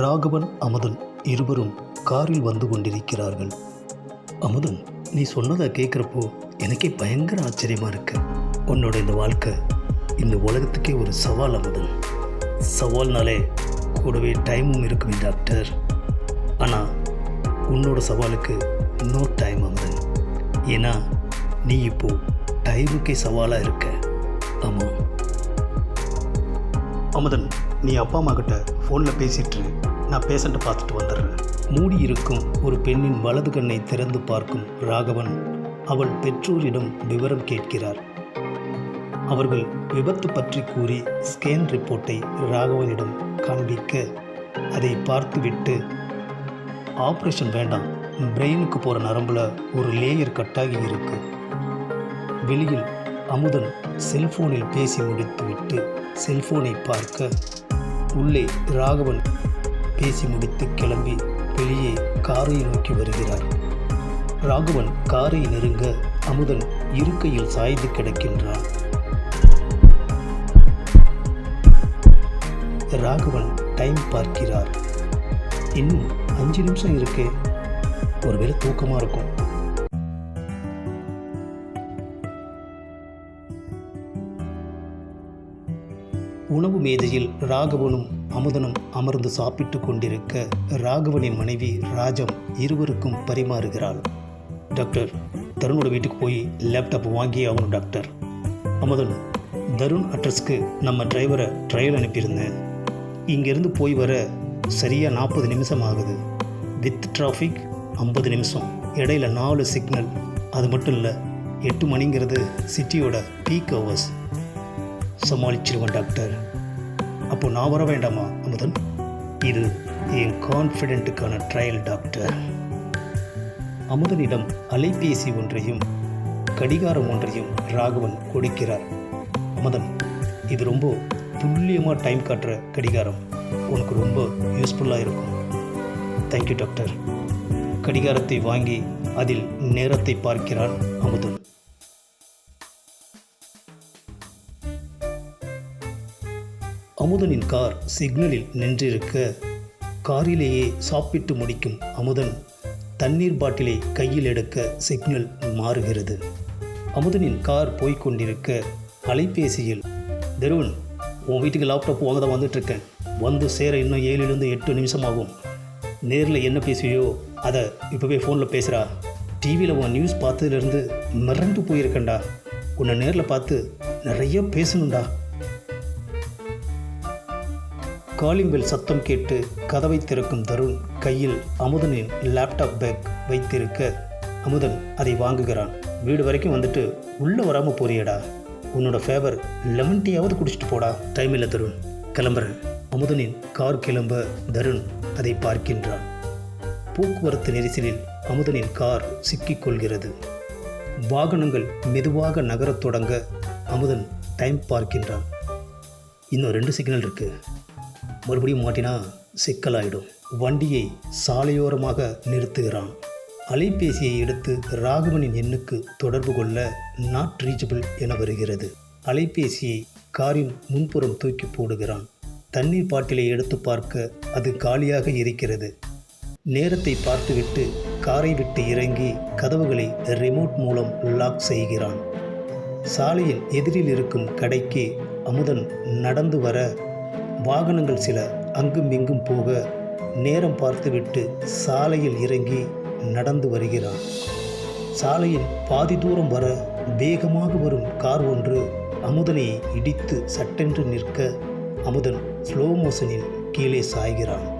ராகவன் அமுதன் இருவரும் காரில் வந்து கொண்டிருக்கிறார்கள். அமுதன் நீ சொன்னதை கேட்குறப்போ எனக்கே பயங்கர ஆச்சரியமாக இருக்கு. உன்னோட இந்த வாழ்க்கை இந்த உலகத்துக்கே ஒரு சவால் அமுதன். சவால்னாலே கூடவே டைமும் இருக்குமே டாக்டர் ஆனால் உன்னோட சவாலுக்கு நோ டைம் அமுதன். ஏன்னா நீ இப்போ டைமுக்கே சவாலாக இருக்க. ஆமாம் அமுதன் நீ அப்பா அம்மா கிட்ட ஃபோனில் பேசிட்டு நான் பேஷண்ட்டை பார்த்துட்டு வந்துடுறேன். மூடி இருக்கும் ஒரு பெண்ணின் வலது கண்ணை திறந்து பார்க்கும் ராகவன். அவள் பெற்றோரிடம் விவரம் கேட்கிறார். அவர்கள் விபத்து பற்றி கூறி ஸ்கேன் ரிப்போர்ட்டை ராகவனிடம் காண்பிக்க அதை பார்த்துவிட்டு ஆப்ரேஷன் வேண்டாம். பிரெயினுக்கு போகிற நரம்பில் ஒரு லேயர் கட்டாகி இருக்கு. வெளியில் அமுதன் செல்போனில் பேசி முடித்துவிட்டு செல்போனை பார்க்க உள்ளே ராகவன் பேசி முடித்து கிளம்பி வெளியே காரை நோக்கி வருகிறார். ராகவன் காரை நெருங்க அமுதன் இருக்கையில் சாய்ந்து கிடக்கின்றான். ராகவன் டைம் பார்க்கிறார். இன்னும் அஞ்சு நிமிஷம் இருக்கே. ஒருவேளை தூக்கமாக இருக்கும். உணவு மேதையில் ராகவனும் அமுதனும் அமர்ந்து சாப்பிட்டு கொண்டிருக்க ராகவனின் மனைவி ராஜம் இருவருக்கும் பரிமாறுகிறாள். டாக்டர் தருணோட வீட்டுக்கு போய் லேப்டாப் வாங்கி ஆகணும் டாக்டர். அமுதன் தருண் அட்ரஸ்க்கு நம்ம டிரைவரை ட்ரையல் அனுப்பியிருந்தேன். இங்கேருந்து போய் வர சரியாக நாற்பது நிமிஷம் ஆகுது. வித் டிராஃபிக் ஐம்பது நிமிஷம். இடையில நாலு சிக்னல் அது மட்டும் இல்லை எட்டு மணிங்கிறது சிட்டியோட பீக் ஹவர்ஸ் சமாளிச்சிருவேன் டாக்டர். அப்போ நான் வர வேண்டாமா அமுதன்? இது என் கான்ஃபிடென்ட்டுக்கான ட்ரையல் டாக்டர். அமுதனிடம் அலைபேசி ஒன்றையும் கடிகாரம் ஒன்றையும் ராகவன் கொடுக்கிறார். அமுதன் இது ரொம்ப துல்லியமாக டைம் காட்டுற கடிகாரம். உனக்கு ரொம்ப யூஸ்ஃபுல்லாக இருக்கும். Thank you doctor. கடிகாரத்தை வாங்கி அதில் நேரத்தை பார்க்கிறான் அமுதன். அமுதனின் கார் சிக்னலில் நின்றிருக்க. காரிலேயே சாப்பிட்டு முடிக்கும் அமுதன் தண்ணீர் பாட்டிலை கையில் எடுக்க சிக்னல் மாறுகிறது. அமுதனின் கார் போய்கொண்டிருக்க அலைபேசியில் தருண் உன் வீட்டுக்கு லேப்டாப் வாங்க தான் வந்துட்டுருக்கேன். வந்து சேர இன்னும் ஏழுலேருந்து எட்டு நிமிஷம் ஆகும் நேரில் என்ன பேசுவியோ அதை இப்போவே ஃபோனில் பேசுகிறா டிவியில் உன் நியூஸ் பார்த்ததுலேருந்து மிரண்டு போயிருக்கேன்டா. உன்னை நேரில் பார்த்து நிறைய பேசணும்டா. காலிங் பெல் சத்தம் கேட்டு கதவை திறக்கும் தருண் கையில் அமுதனின் லேப்டாப் பேக் வைத்திருக்க அமுதன் அதை வாங்குகிறான். வீடு வரைக்கும் வந்துட்டு உள்ளே வராமல் போறியடா. உன்னோட ஃபேவர் லெமன் டீயாவது குடிச்சிட்டு போடா. டைம் இல்லை தருண். கிளம்புறேன். அமுதனின் கார் கிளம்ப தருண் அதை பார்க்கின்றான். போக்குவரத்து நெரிசலில் அமுதனின் கார் சிக்கிக் கொள்கிறது. வாகனங்கள் மெதுவாக நகரத் தொடங்க அமுதன் டைம் பார்க்கின்றான். இன்னும் ரெண்டு சிக்னல் இருக்குது மறுபடியும் மாட்டினா சிக்கலாயிடும். வண்டியை சாலையோரமாக நிறுத்துகிறான். அலைபேசியை எடுத்து ராகவனின் எண்ணுக்கு தொடர்பு கொள்ள நாட் ரீச்சபிள் என வருகிறது. அலைபேசியை காரின் முன்புறம் தூக்கி போடுகிறான். தண்ணீர் பாட்டிலை எடுத்து பார்க்க அது காலியாக இருக்கிறது. நேரத்தை பார்த்துவிட்டு காரை விட்டு இறங்கி கதவுகளை ரிமோட் மூலம் லாக் செய்கிறான். சாலையில் எதிரில் இருக்கும் கடைக்கு அமுதன் நடந்து வர வாகனங்கள் சில அங்கும் இங்கும் போக நேரம் பார்த்துவிட்டு சாலையில் இறங்கி நடந்து வருகிறான். சாலையில் பாதி தூரம் வர வேகமாக வரும் கார் ஒன்று அமுதனை இடித்து சட்டென்று நிற்க அமுதன் ஸ்லோ மோஷனில் கீழே சாய்கிறான்.